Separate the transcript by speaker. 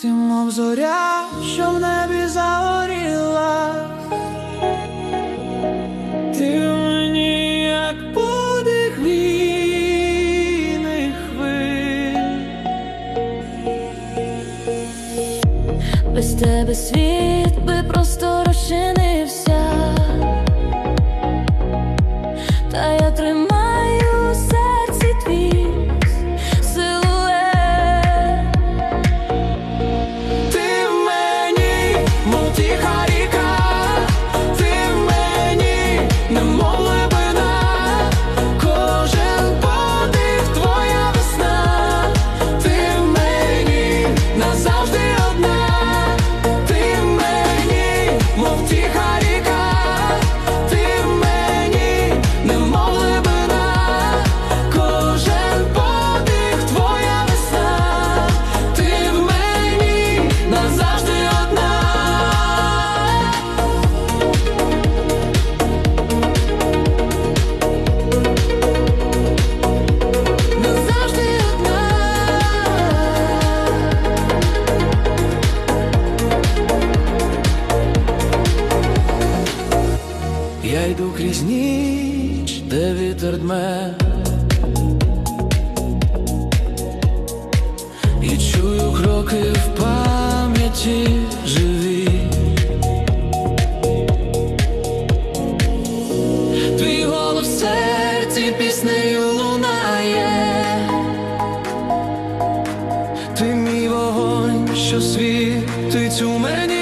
Speaker 1: Ти мов зоря, що в небі загоріла. Ти мені як подих війних хвиль.
Speaker 2: Без тебе світ би просто
Speaker 1: Я йду крізь ніч, де вітер дме. І чую кроки в пам'яті живі. Твій голос в серці піснею лунає. Ти мій вогонь, що світить у мені.